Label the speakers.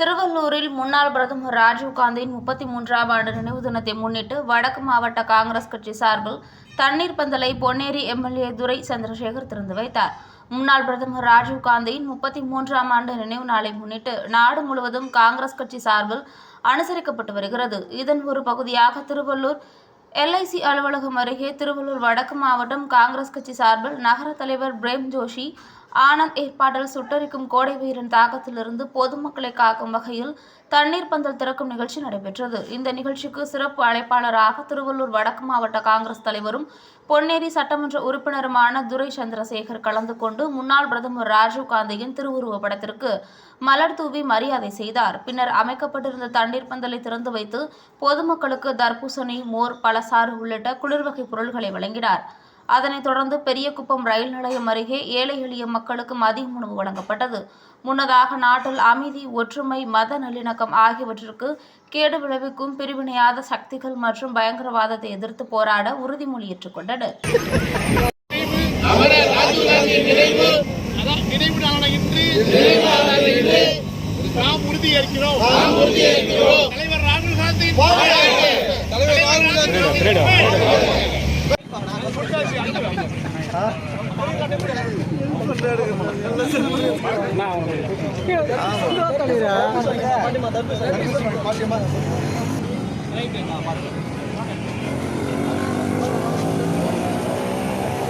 Speaker 1: திருவள்ளூரில் முன்னாள் பிரதமர் ராஜீவ்காந்தியின் முப்பத்தி மூன்றாம் ஆண்டு நினைவு தினத்தை முன்னிட்டு வடக்கு மாவட்ட காங்கிரஸ் கட்சி சார்பில் தண்ணீர் பந்தலை பொன்னேரி எம்எல்ஏ துரை சந்திரசேகர் திறந்து வைத்தார். முன்னாள் பிரதமர் ராஜீவ்காந்தியின் முப்பத்தி மூன்றாம் ஆண்டு நினைவு நாளை முன்னிட்டு நாடு முழுவதும் காங்கிரஸ் கட்சி சார்பில் அனுசரிக்கப்பட்டு வருகிறது. இதன் ஒரு பகுதியாக திருவள்ளூர் எல்ஐசி அலுவலகம் அருகே திருவள்ளூர் வடக்கு மாவட்டம் காங்கிரஸ் கட்சி சார்பில் நகர தலைவர் பிரேம் ஜோஷி ஆனந்த் ஏற்பாட்டில் சுட்டரிக்கும் கோடை வீரன் தாக்கத்திலிருந்து பொதுமக்களை காக்கும் வகையில் தண்ணீர் பந்தல் திறக்கும் நிகழ்ச்சி நடைபெற்றது. இந்த நிகழ்ச்சிக்கு சிறப்பு அழைப்பாளராக திருவள்ளூர் வடக்கு மாவட்ட காங்கிரஸ் தலைவரும் பொன்னேரி சட்டமன்ற உறுப்பினருமான துரை சந்திரசேகர் கலந்து கொண்டு முன்னாள் பிரதமர் ராஜீவ்காந்தியின் காந்தியின் படத்திற்கு மலர் தூவி மரியாதை செய்தார். பின்னர் அமைக்கப்பட்டிருந்த தண்ணீர் பந்தலை திறந்து வைத்து பொதுமக்களுக்கு தர்பூசணி மோர் பழசாறு உள்ளிட்ட குளிர்வகை பொருள்களை வழங்கினார். அதனைத் தொடர்ந்து பெரியகுப்பம் ரயில் நிலையம் அருகே ஏழை எளிய மக்களுக்கு மதிய உணவு வழங்கப்பட்டது. முன்னதாக நாட்டில் அமைதி ஒற்றுமை மத நல்லிணக்கம் ஆகியவற்றிற்கு கேடு விளைவிக்கும் பிரிவினையாத சக்திகள் மற்றும் பயங்கரவாதத்தை எதிர்த்து போராட உறுதிமொழி ஏற்றுக்கொண்டனர்
Speaker 2: நினைவு நாளான இன்று நாம் உறுதியேற்கிறோம். தலைவர் பாட்டியமா